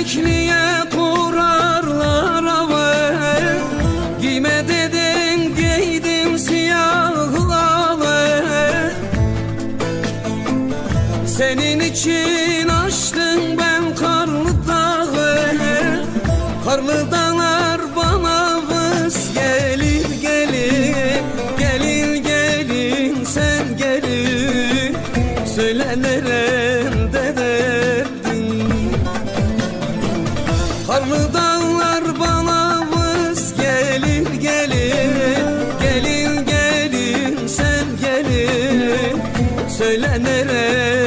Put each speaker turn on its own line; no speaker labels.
Tekniye kurarlar ave Gime dedim giydim siyahla Senin için açtım ben karlı dağı. Karlı dağlar bana vız. Gelir gelir Gelir gelir sen gelir Söyle neremde gelir gelir Gelir gelir sen gelir. Söyle nereye?